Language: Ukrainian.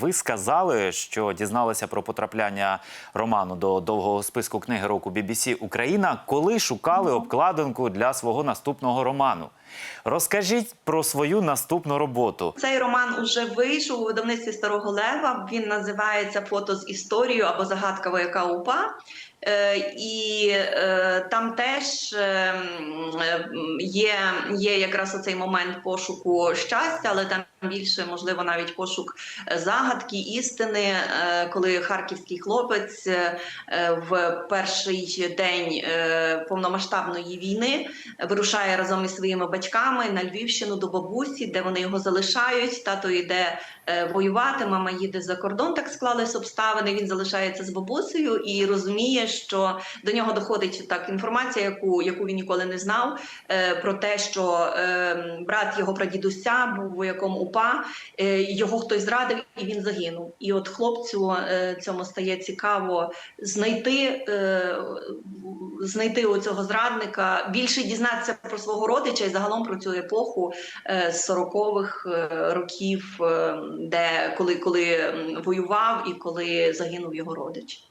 Ви сказали, що дізналися про потрапляння роману до довгого списку книги року BBC Україна, коли шукали обкладинку для свого наступного роману. Розкажіть про свою наступну роботу. Цей роман уже вийшов у видавництві Старого Лева. Він називається Фото з історією або Загадка вояка УПА. Е, і е, там теж е, м, е, є, є якраз оцей момент пошуку щастя, але там більше можливо навіть пошук загадки, істини, е, коли харківський хлопець в перший день повномасштабної війни вирушає разом із своїми батьками на Львівщину до бабусі, де вони його залишають. Тато йде воювати, мама їде за кордон. Так склались обставини. Він залишається з бабусею і розуміє, що до нього доходить так інформація, яку, яку він ніколи не знав, е, про те, що е, брат його прадідуся був вояком УПА, е, його хтось зрадив, і він загинув. І от хлопцю е, цьому стає цікаво знайти, е, знайти у цього зрадника, більше дізнатися про свого родича і загалом про цю епоху е, з 40-х е, років, е, де коли, коли воював і коли загинув його родич.